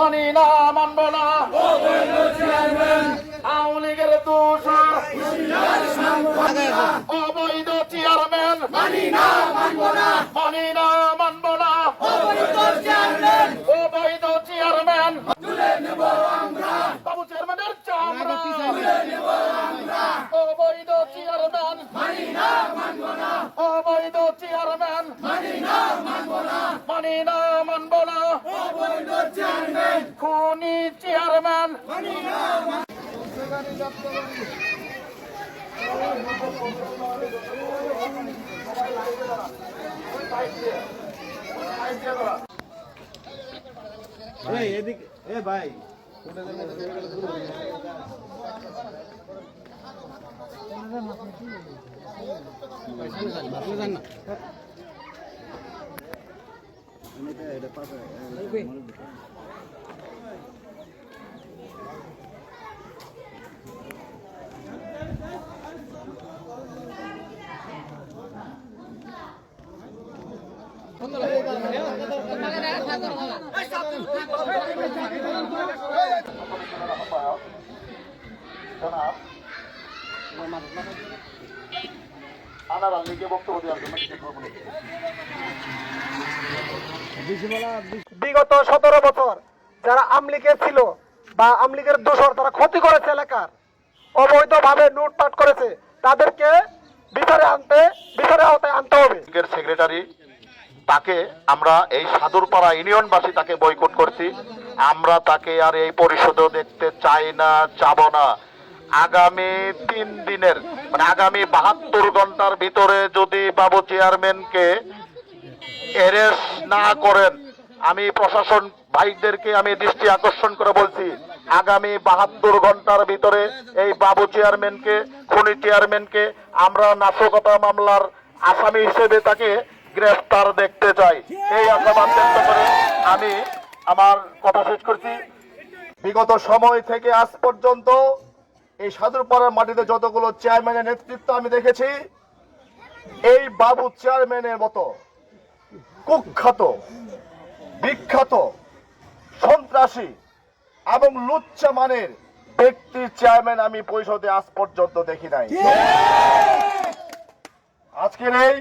মানি না মানব না। আওয়ামী লীগের দোষ। অবৈধ চেয়ারম্যান মানি না মানব না। মানি না মানব না। অবৈধ চেয়ারম্যান বাবু চেয়ারম্যানের চামড়া। অবৈধ চেয়ারম্যান মানি না মানব না। অবৈধ চেয়ারম্যান মানি না মানব না। মানি না মানব না অবৈধ চেয়ারম্যান খুনি চেয়ারম্যান। এই এদিকে এ ভাই। বিগত সতেরো বছর যারা আমলিগের ছিল বা আমলিগের দোষর তারা ক্ষতি করেছে এলাকার, অবৈধভাবে লুটপাট করেছে, তাদেরকে বিচারে আনতে, বিচারে আওতায় আনতে হবে। সেক্রেটারি তাকে আমরা এই সাদুরপাড়া ইউনিয়নবাসী তাকে বয়কট করছি। আমরা তাকে আর এই পরিষদেও দেখতে চাই না চাব না। আগামী তিন দিনের মানে আগামী বাহাত্তর ঘণ্টার ভিতরে যদি বাবু চেয়ারম্যানকে এরেস্ট না করেন, আমি প্রশাসন ভাইদেরকে আমি দৃষ্টি আকর্ষণ করে বলছি, আগামী বাহাত্তর ঘণ্টার ভিতরে এই বাবু চেয়ারম্যানকে, খনি চেয়ারম্যানকে আমরা নাশকতা মামলার আসামি হিসেবে তাকে গ্রেফতার দেখতে চাই। এই আশাবাদ ব্যক্ত করে আমি আমার কথা শেষ করছি। বিগত সময় থেকে আজ পর্যন্ত এই সাদুরপাড়ার মাটিতে যতগুলো চেয়ারম্যানের নেতৃত্ব আমি দেখেছি এই বাবু চেয়ারম্যানের মতো কুখ্যাত বিখ্যাত সন্ত্রাসী এবং লুচ্চা মানের ব্যক্তির চেয়ারম্যান আমি পরিষদে আজ পর্যন্ত দেখি নাই। আজকের এই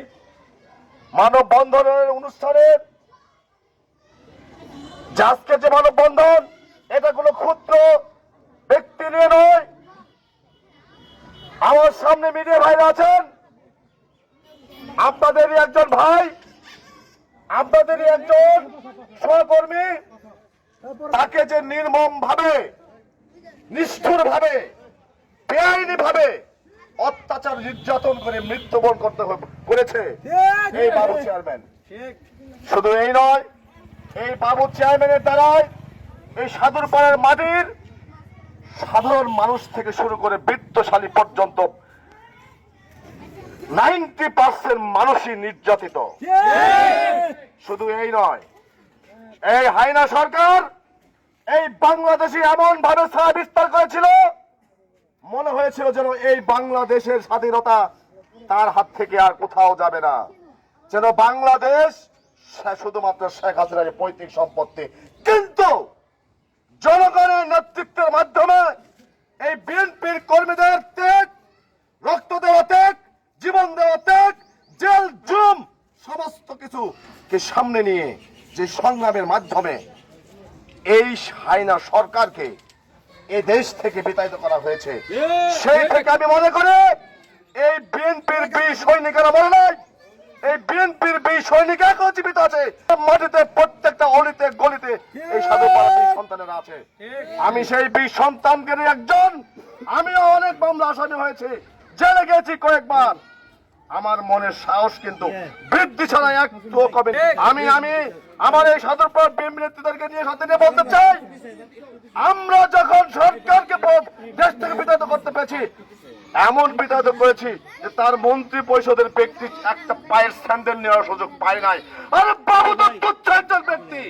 মানববন্ধনের অনুষ্ঠানে আজকে যে মানববন্ধন, এটা কোনো ক্ষুদ্র ব্যক্তি নিয়ে নয়। আমার সামনে মিডিয়া ভাইরা আছেন। আপনাদেরই একজন ভাই, আপনাদেরই একজন সহকর্মী, তাকে যে নির্মম ভাবে নিষ্ঠুর ভাবে বেআইনি ভাবে অত্যাচার নির্যাতন করে মৃত্যুবরণ করতে করেছে এই বাবু চেয়ারম্যান। শুধু এই নয় এই বাবু চেয়ারম্যানের দ্বারাই এই সাধুরপাড়ার মাটির সাধারণ মানুষ থেকে শুরু করে বৃত্তশালী পর্যন্ত নাইনটি পার্সেন্ট মানুষই নির্যাতিত। শুধু এই নয় এই হাইনা সরকার এই বাংলাদেশে এমন ভাবে ছায়া বিস্তার করেছিল মনে হয়েছিল যেন এই বাংলাদেশের স্বাধীনতা তার হাত থেকে আর কোথাও যাবে না। যেন বাংলাদেশ শুধুমাত্র শেখ হাসিনার পৈতৃক সম্পত্তি। কিন্তু জনগণের নেতৃত্বের মাধ্যমে এই বিএনপির কর্মীদের ত্যাগ, রক্ত দেওয়া ত্যাগ, জীবন দেওয়া ত্যাগ, জেল, জুম, সমস্ত কিছু কে সামনে নিয়ে যে সংগ্রামের মাধ্যমে এই হাইনা সরকারকে এই দেশ থেকে বিতাড়িত করা হয়েছে। সেই থেকে আমি মনে করি এই বিএনপির বীর সৈনিকেরা বলে নাই। এই বিএনপির বীর সৈনিক এখনও জীবিত আছে। মাটিতে প্রত্যেকটা অলিতে গলিতে এই সাধু সন্তানেরা আছে। আমি সেই বীর সন্তানকে নিয়ে একজন আমিও অনেক মামলা আসামি হয়েছে। জেলে গেছি কয়েকবার। আমার মনের সাহস কিন্তু বৃদ্ধি ছাড়া এক কমে নি। আমি আমি আমার এই সাধুর পর বিএমপি নেতৃত্বকে নিয়ে সাথে নিয়ে বলতে চাই আমরা যখন সরকারকে দেশ থেকে বিতাড়িত করতে পেরেছি এমন বিতাড়িত করেছি যে তার মন্ত্রী পরিষদের ব্যক্তি একটা পায়ের স্যান্ডেল নেওয়ার সুযোগ পায় নাই। আরে বাবু তো তুচ্ছ একজন ব্যক্তি।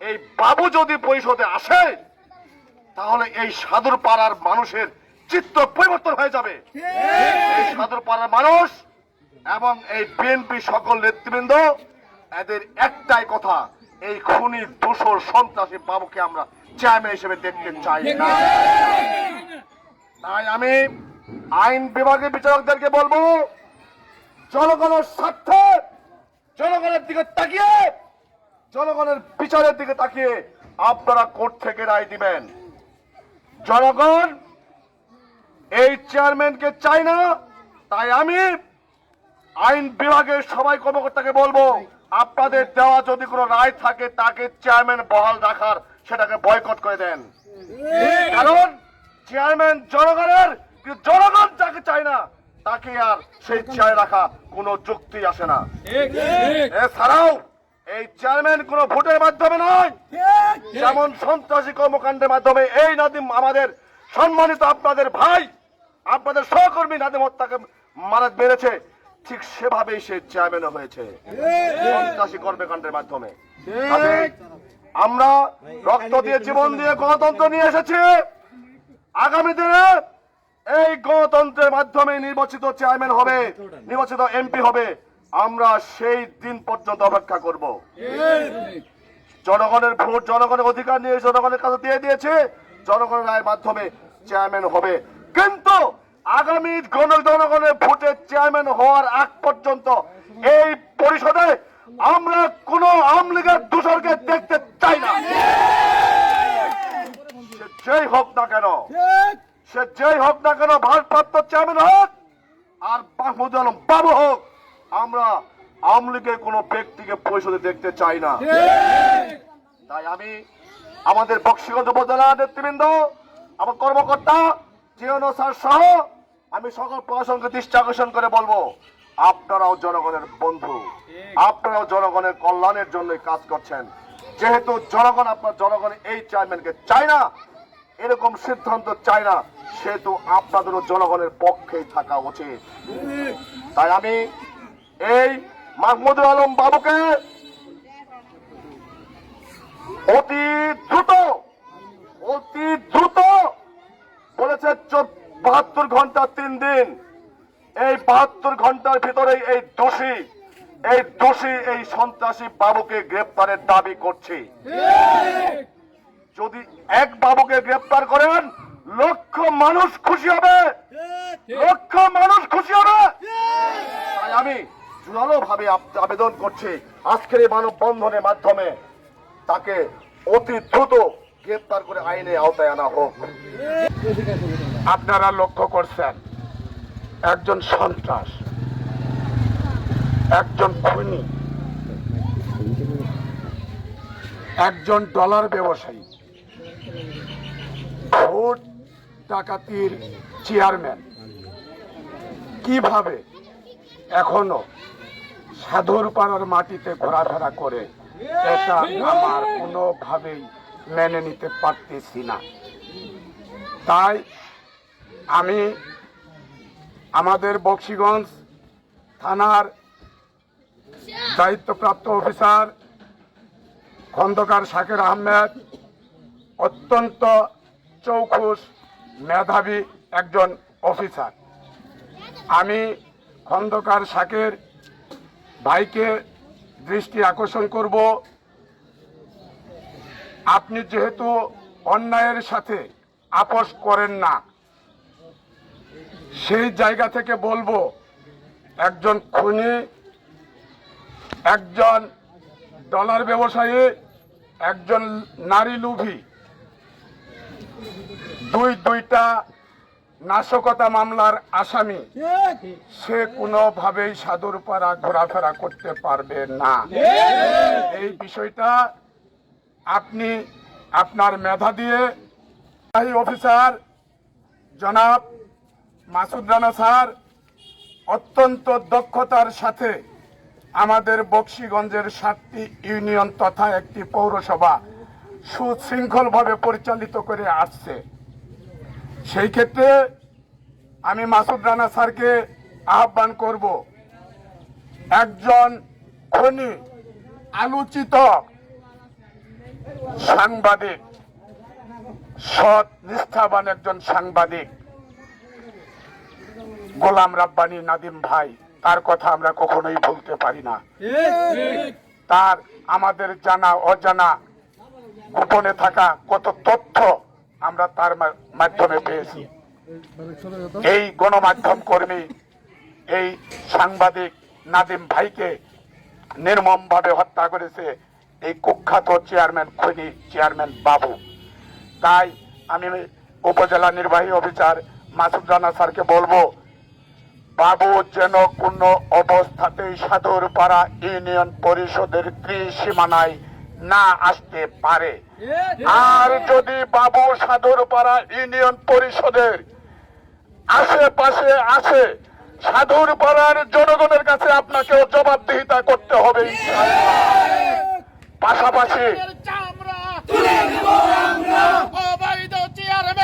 এই বাবু যদি পরিষদে আসে তাহলে এই সাধুর পাড়ার মানুষের চিত্র পরিবর্তন হয়ে যাবে। সাধুর পাড়ার মানুষ এবং এই বিএনপি সকল নেতৃবৃন্দ, এদের একটাই কথা, এই খুনি, দূষর, সন্ত্রাসী বাবুকে আমরা চেয়ারম্যান হিসেবে দেখতে চাই না। তাই আমি আইন বিভাগের বিচারকদেরকে বলব, জনগণের স্বার্থে জনগণের দিকে তাকিয়ে, জনগণের বিচারের দিকে তাকিয়ে আপনারা কোর্ট থেকে রায় দিবেন? জনগণ এই চেয়ারম্যানকে চাই না, তাই আমি আইন বিভাগের সবাই কর্মকর্তাকে বলব, আপনাদের দেওয়া যদি কোনো রায় থাকে, তাকে চেয়ারম্যান বহাল রাখার, সেটাকে বয়কট করে দেন। কারণ চেয়ারম্যান জনগণের জনগণ যাকে চায় না, তাকে আর সেই চেয়ারে রাখা কোনো যুক্তি আসে না। এছাড়াও, এই চেয়ারম্যান কোনো ভোটের মাধ্যমে নয়, যেমন সন্ত্রাসী কর্মকাণ্ডের মাধ্যমে। এই নাদিম আমাদের সম্মানিত আপনাদের ভাই আপনাদের সহকর্মী নাদিম হত্যাকে মারা মেরেছে। ঠিক সেভাবেই সে চেয়ারম্যান হয়েছে। সন্ত্রাসী কর্মকাণ্ডের মাধ্যমে। আমরা রক্ত দিয়ে জীবন দিয়ে গণতন্ত্র নিয়ে এসেছি। আগামী দিনে এই গণতন্ত্রের মাধ্যমে নির্বাচিত চেয়ারম্যান হবে, নির্বাচিত এমপি হবে। আমরা সেই দিন পর্যন্ত অপেক্ষা করব। জনগণের ভোট, জনগণের অধিকার নিয়ে জনগণের কাছে দিয়ে দিয়েছে। জনগণের রায়ের মাধ্যমে চেয়ারম্যান হবে। কিন্তু আগামী গণ জনগণের ভোটে চেয়ারম্যান হওয়ার আগ পর্যন্ত এই পরিষদে আমরা কোন আওয়ামী লীগের দূষরকে দেখতে চাই না। সে যেই হোক না কেন সে যেই হোক না কেন ভারপ্রাপ্ত চেয়ারম্যান হোক আর মাহমুদ আলম বাবু হোক আমরা আওয়ামী লীগের কোনো ব্যক্তিকে পরিষদে দেখতে চাই না। তাই আমি আমাদের বক্সিগঞ্জ উপজেলা নেতৃবৃন্দ আমার কর্মকর্তা জিওনো স্যার সহ আমি সকল প্রশাসনকে দৃষ্টি আকর্ষণ করে বলব, আপনারাও জনগণের বন্ধু। আপনারাও জনগণের কল্যাণের জন্য কাজ করছেন। যেহেতু জনগণ আপনার জনগণ, এই চেয়ারম্যানকে চায় না, এরকম সিদ্ধান্ত চায় না, সেহেতু আপনাদেরও জনগণের পক্ষেই থাকা উচিত। তাই আমি এই মাহমুদুল আলম বাবুকে অতি দ্রুত অতি দ্রুত বলেছে বাহাত্তর ঘণ্টা তিন দিন। এই বাহাত্তর ঘণ্টার ভিতরে এই দোষী এই দোষী এই সন্ত্রাসী বাবুকে গ্রেপ্তারের দাবি করছি। যদি এক বাবুকে গ্রেপ্তার করেন, লক্ষ মানুষ খুশি হবে। লক্ষ মানুষ খুশি হবে। তাই আমি জোরালো ভাবে আবেদন করছি, আজকের এই মানব বন্ধনের মাধ্যমে তাকে অতি দ্রুত গ্রেপ্তার করে আইনে আওতায় আনা হোক। আপনারা লক্ষ্য করছেন, একজন সন্ত্রাস, একজন খুনি, একজন ডলার ব্যবসায়ী, ভোট ডাকাতির চেয়ারম্যান। কীভাবে এখনও সাধুর পাড়ার মাটিতে ঘোরাফেরা করে, এটা আমার কোনোভাবেই মেনে নিতে পারতেছি না। তাই আমি আমাদের বক্সিগঞ্জ থানার দায়িত্বপ্রাপ্ত অফিসার খন্দকার শাকের আহমেদ, অত্যন্ত চৌখুশ মেধাবী একজন অফিসার। আমি খন্দকার শাকের ভাইকে দৃষ্টি আকর্ষণ করব। আপনি যেহেতু অন্যায়ের সাথে আপোষ করেন না সেই জায়গা থেকে বলব একজন খুনি একজন ডলার ব্যবসায়ী একজন নারী লুভি দুই দুইটা নাশকতা মামলার আসামি সে কোনোভাবেই সাধুর পাড়া ঘোরাফেরা করতে পারবে না। এই বিষয়টা আপনি আপনার মেধা দিয়ে অফিসার জনাব মাসুদ রানা স্যার, অত্যন্ত দক্ষতার সাথে আমাদের বক্সিগঞ্জের সাতটি ইউনিয়ন তথা একটি পৌরসভা সুশৃঙ্খলভাবে পরিচালিত করে আসছে। সেই ক্ষেত্রে আমি মাসুদ রানা স্যারকে আহ্বান করব, একজন খনি আলোচিত সাংবাদিক, সৎ, নিষ্ঠাবান একজন সাংবাদিক, গোলাম রাব্বানি নাদিম ভাই। তার কথা আমরা কখনোই ভুলতে পারি না। তার আমাদের জানা, অজানা, গোপনে থাকা কত তথ্য আমরা তার মাধ্যমে পেয়েছি। এই গণমাধ্যম কর্মী, এই সাংবাদিক নাদিম ভাইকে নির্মম ভাবে হত্যা করেছে। এই কুখ্যাত চেয়ারম্যান, খনি চেয়ারম্যান বাবু তাই আমি উপজেলা নির্বাহী অফিসার মাসুদ রানা স্যারকে বলব, বাবু যেন কোন অবস্থাতেই সাদরপাড়া ইউনিয়ন পরিষদের ত্রিসীমানায় না আসতে পারে আর যদি বাবু সাদরপাড়া ইউনিয়ন পরিষদের আশেপাশে আসে সাধুরপাড়ার জনগণের কাছে আপনাকেও জবাবদিহিতা করতে হবে, ইনশাআল্লাহ। পাশাপাশি মানি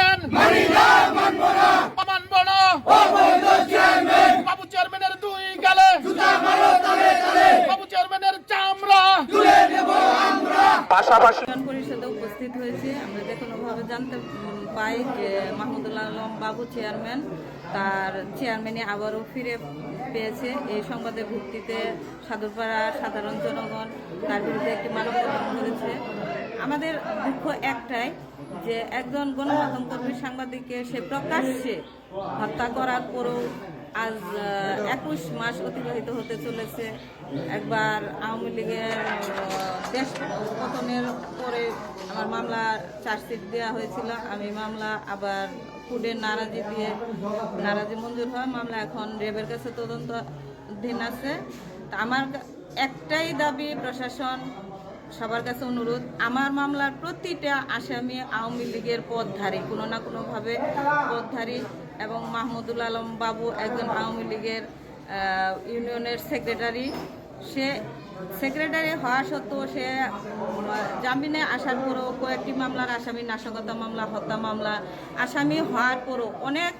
বাবু চেয়ারম্যানের দুই গালে। জুতা মারো তালে তালে। বাবু চেয়ারম্যানের চামড়া। পাশাপাশি পরিষদে উপস্থিত হয়েছে। আমরা যে কোনোভাবে জানতে পাই যে মাহমুদুল্লাহ আলম বাবু চেয়ারম্যান তার চেয়ারম্যানে আবারও ফিরে পেয়েছে। এই সংবাদের ভিত্তিতে সাধুপাড়া সাধারণ জনগণ তার বিরুদ্ধে একটি মানববন্ধন করেছে। আমাদের দুঃখ একটাই যে একজন গণমাধ্যম কর্মী সাংবাদিককে সে প্রকাশ্যে হত্যা করার পরও আজ একুশ মাস অতিবাহিত হতে চলেছে। একবার আওয়ামী লীগের দেশ পতনের পরে আমার মামলা চার্জশিট দেওয়া হয়েছিল। আমি মামলা আবার ফুডের নারাজি দিয়ে নারাজি মঞ্জুর হয় মামলা এখন রেবের কাছে তদন্তাধীন আছে। তা আমার একটাই দাবি প্রশাসন সবার কাছে অনুরোধ, আমার মামলার প্রতিটা আসামি আওয়ামী লীগের পদধারী কোনো না কোনোভাবে পদধারী এবং মাহমুদুল আলম বাবু একজন আওয়ামী লীগের ইউনিয়নের সেক্রেটারি। সে সেক্রেটারি হওয়া সত্ত্বেও সে জামিনে আসার পরও কয়েকটি মামলার আসামি, নাশকতা মামলা, হত্যা মামলা, আসামি হওয়ার পরও অনেক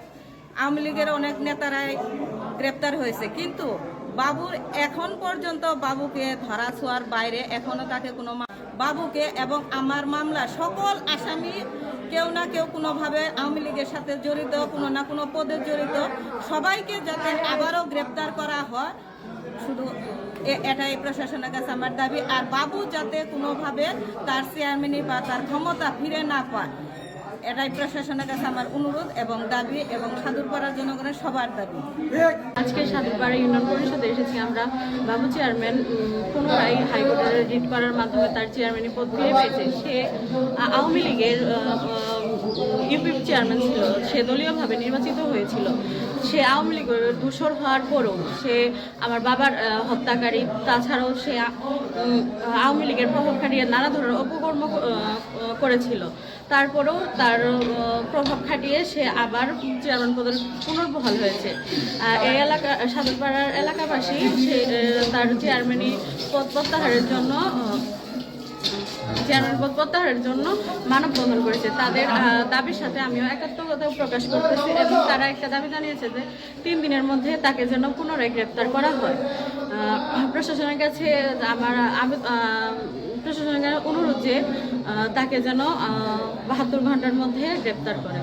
আওয়ামী লীগের অনেক নেতারাই গ্রেপ্তার হয়েছে। কিন্তু বাবুর এখন পর্যন্ত বাবুকে ধরা ছোঁয়ার বাইরে এখনও তাকে কোনো বাবুকে এবং আমার মামলা সকল আসামি কেউ না কেউ কোনোভাবে আওয়ামী লীগের সাথে জড়িত, কোনো না কোনো পদে জড়িত, সবাইকে যাতে আবারও গ্রেপ্তার করা হয়, শুধু এটাই প্রশাসনের কাছে আমার দাবি। আর বাবু যাতে কোনোভাবে তার চেয়ারম্যানই বা তার ক্ষমতা ফিরে না পায় এটাই প্রশাসনের কাছে আমার অনুরোধ এবং দাবি এবং সাধুরপাড়ার জনগণের সবার দাবি। আজকে সাধুপাড়া ইউনিয়ন পরিষদে এসেছি আমরা। বাবু চেয়ারম্যান পুনরায় হাইকোর্টে রিট করার মাধ্যমে তার চেয়ারম্যানই পদ ফিরে পেয়েছে সে আওয়ামী লীগের ইউপি চেয়ারম্যান ছিল। সে দলীয়ভাবে নির্বাচিত হয়েছিল। সে আওয়ামী লীগের দূষর হওয়ার পরও সে আমার বাবার হত্যাকারী, তাছাড়াও সে আওয়ামী লীগের প্রভাব খাটিয়ে নানা ধরনের অপকর্ম করেছিল। তারপরেও তার প্রভাব খাটিয়ে সে আবার চেয়ারম্যান পদের পুনর্বহাল হয়েছে। এই এলাকা, সাদরপাড়ার এলাকাবাসী সে তার চেয়ারম্যানই পদ প্রত্যাহারের জন্য, চেয়ারম্যান পদ প্রত্যাহারের জন্য মানববন্ধন করেছে। তাদের দাবির সাথে আমিও একাত্মকতা প্রকাশ করতেছি এবং তারা একটা দাবি জানিয়েছে যে তিন দিনের মধ্যে তাকে যেন পুনরায় গ্রেপ্তার করা হয়। প্রশাসনের কাছে আমার প্রশাসনের অনুরোধ যে তাকে যেন বাহাত্তর ঘণ্টার মধ্যে গ্রেপ্তার করে।